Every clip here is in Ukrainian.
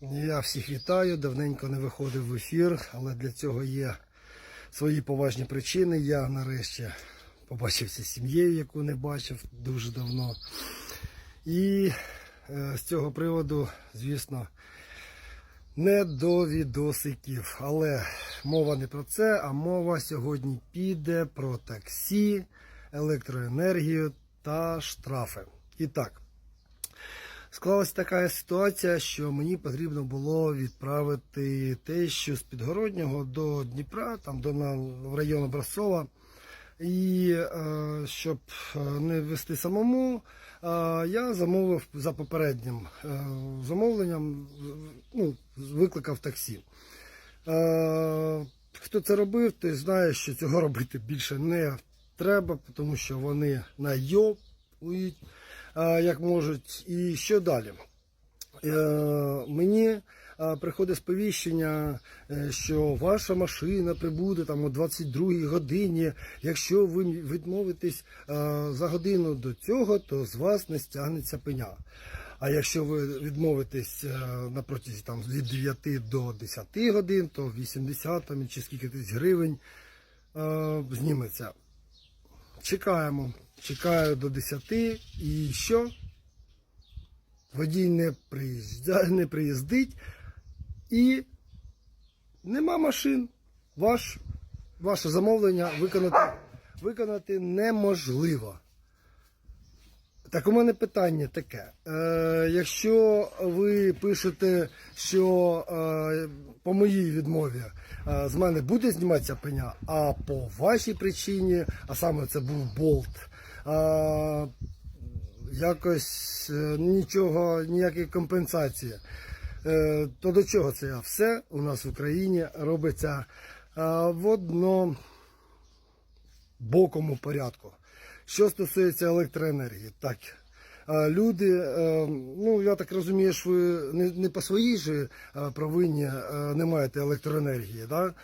Я всіх вітаю, давненько не виходив в ефір, але для цього є свої поважні причини. Я нарешті побачився з сім'єю, яку не бачив дуже давно. І е, з цього приводу, звісно, не до відосиків. Але мова не про це, а мова сьогодні піде про таксі, електроенергію та штрафи. І так. Склалася така ситуація, що мені потрібно було відправити те, що з Підгороднього до Дніпра, там до в район Образцова. І е, щоб е, не вести самому, е, я замовив за попереднім замовленням, ну, викликав таксі. Хто це робив, той знає, що цього робити більше не треба, тому що вони найобують, як можуть. І що далі? Е, мені приходить сповіщення, е, що ваша машина прибуде там о 22 годині. Якщо ви відмовитесь за годину до цього, то з вас не стягнеться пеня. А якщо ви відмовитесь е, на протязі там від 9 до 10 годин, то 80 там, чи скільки тисяч гривень зніметься. Чекаємо. Чекаю до 10 і що? Водій не приїжджає, не приїздить і нема машин. Ваш, ваше замовлення виконати, виконати неможливо. Так у мене питання таке. Е, якщо ви пишете, що е, по моїй відмові е, з мене буде зніматися пеня, а по вашій причині, а саме це був болт, е, якось е, нічого, ніякої компенсації. Е, то до чого це я? Все у нас в Україні робиться в одно бокому порядку. Що стосується електроенергії, так. Люди, е, ну я так розумію, що ви не, по своїй же провині не маєте електроенергії. Да?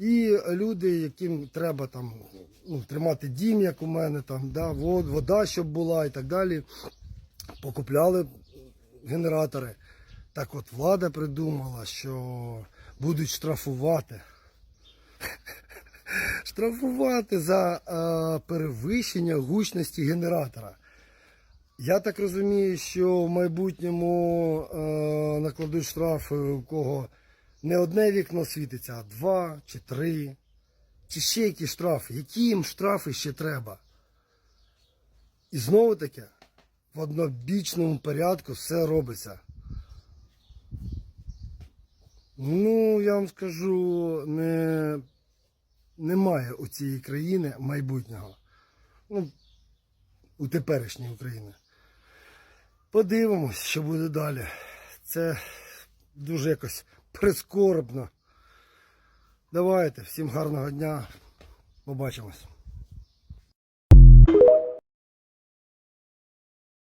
І люди, яким треба там ну, тримати дім, як у мене, там, да, вод- вода, щоб була і так далі, покупляли генератори. Так от влада придумала, що будуть штрафувати штрафувати за е, перевищення гучності генератора. Я так розумію, що в майбутньому е, накладуть штрафи, у кого не одне вікно світиться, а два чи три. Чи ще які штрафи? Які їм штрафи ще треба? І знову таки, в однобічному порядку все робиться. Ну, я вам скажу, не немає у цієї країни майбутнього. Ну, у теперішньої України. Подивимось, що буде далі. Це дуже якось прискорбно. Давайте, всім гарного дня. Побачимось.